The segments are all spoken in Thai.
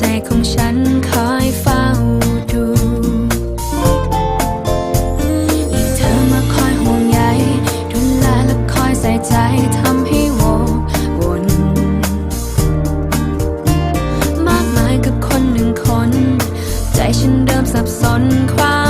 ใจของฉันคอยเฝ้าดูยิ่งเธอมาคอยห่วงใยดูแลและคอยใส่ใจทำให้วกวน มากมายกับคนหนึ่งคน ใจฉันเริ่มสับสนความ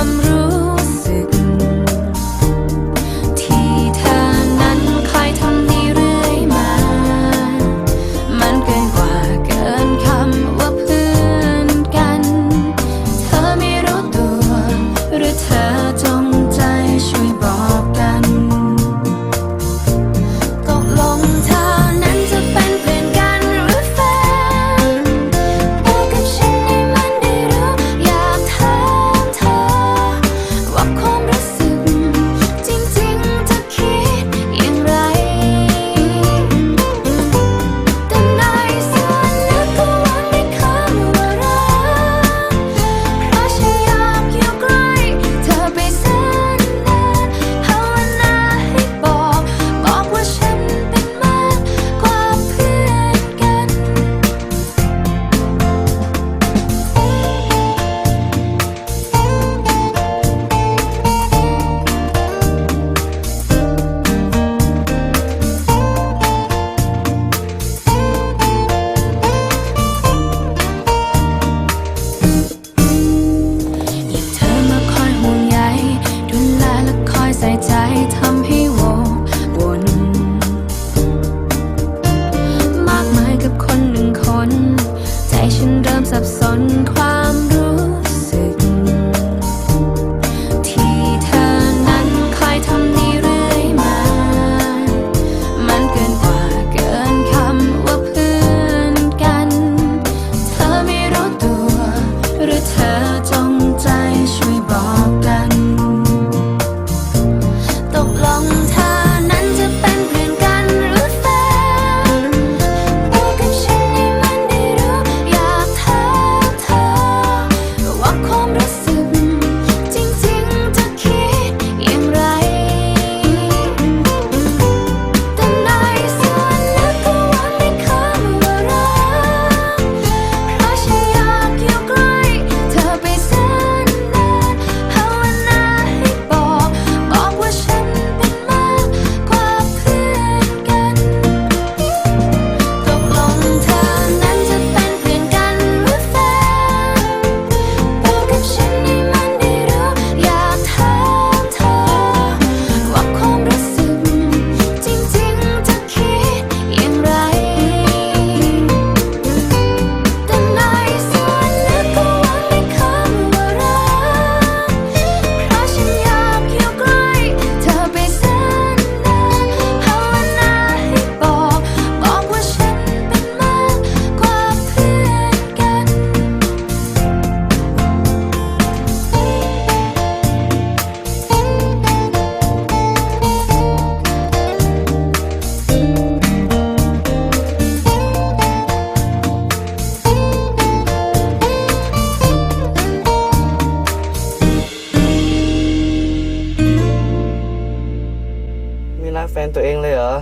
ตัวเองเลยเหรอ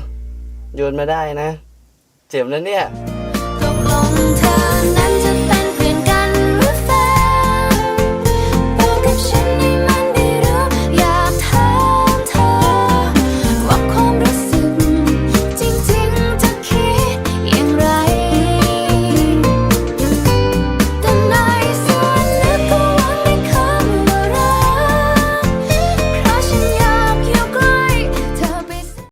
โยนมาได้นะ เจ็บแล้วเนี่ย